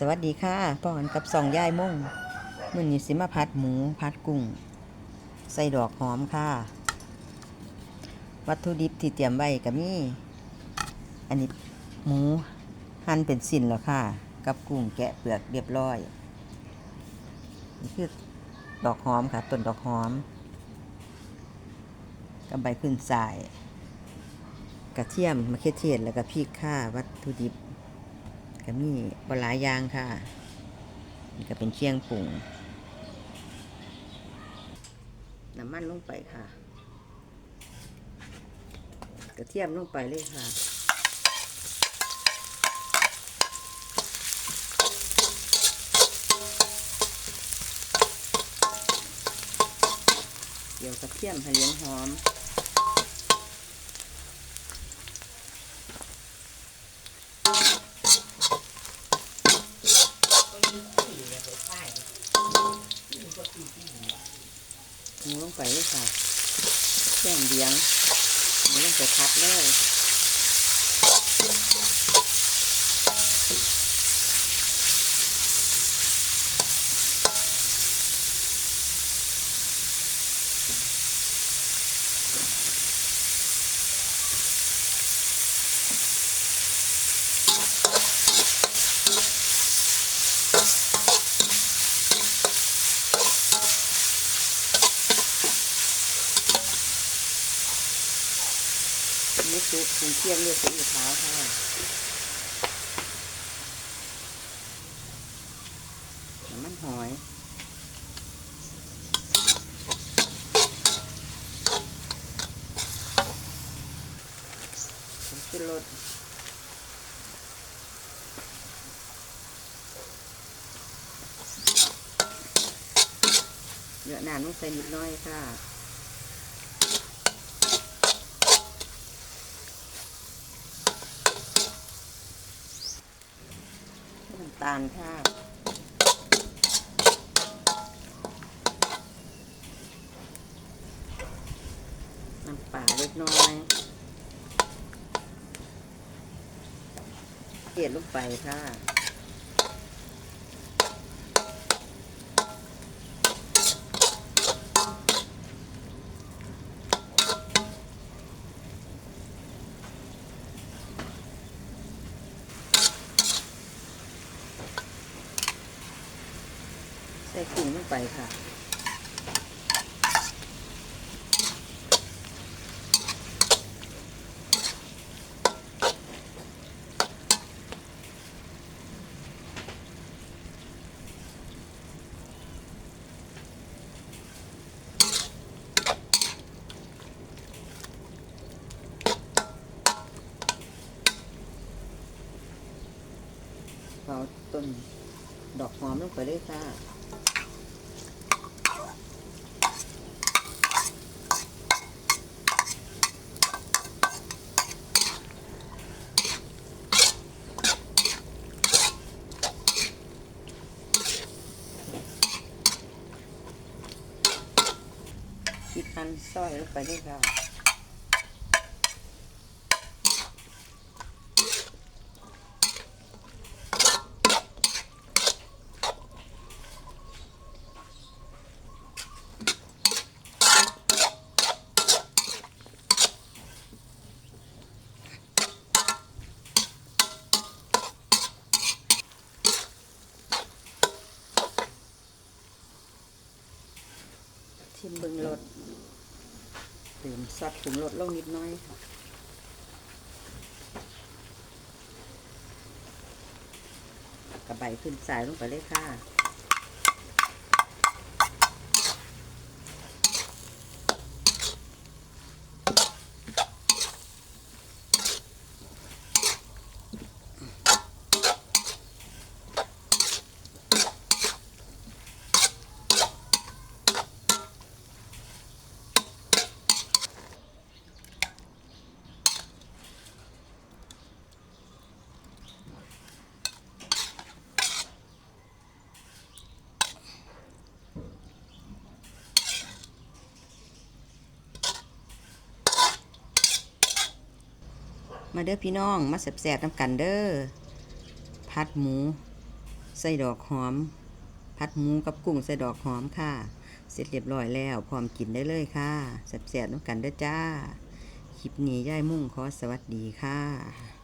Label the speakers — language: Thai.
Speaker 1: สวัสดีค่ะพ่อกันกับสองยายม่งมื้อนี้สิมาผัดหมูผัดกุ้ง ใส่ดอกหอมค่ะ วัตถุดิบที่เตรียมไว้ก็มี อันนี้หมูหั่นเป็นสิ้นแล้วค่ะ กับกุ้งแกะเปลือกเรียบร้อย นี่คือดอกหอมค่ะต้นดอกหอมกับใบขึ้นสาย กระเทียมมะเขือเทศแล้วก็พริกค่ะวัตถุดิบ ก็มีบหลายอย่างค่ะนี่ก็เป็นเชียงปุงน้ำมันลงไปค่ะ กระเทียมลงไปเลยค่ะเดี๋ยวกระเทียมให้เหลี้ยงหอม หมูลง ไปเลยค่ะแค่งเดียงหมูลงไปพับเลย นี่ซุปถุงเทียมเรียกสีขาวค่ะน้ำมันหอยผงชูรสเยอะนานต้องใส่นิดน้อยค่ะำตาลค่ะน้ำปลาเล็กน้อยเกลียดลงไปค่ะ ส่กุ้งลงไปค่ะเอาต้นดอกหอมลงไปเลยค่ะ พริกหั่นซอยลงไปด้วยค่ะ ชิมเบิงรสเติมซอสปรุงรสลงนิดน้อยค่ะกระใบขึ้นสายลงไปเลยค่ะ มาเด้อพี่น้อง มาแสบๆน้ำกันเด้อพัดหมู ใส่ดอกหอมผัดหมูกับกุ้งใส่ดอกหอมค่ะ เสร็จเรียบร้อยแล้วพร้อมกินได้เลยค่ะแสบๆน้ำกันเด้อจ้าคลิปนี้ย่ายมุ่งขอสวัสดีค่ะ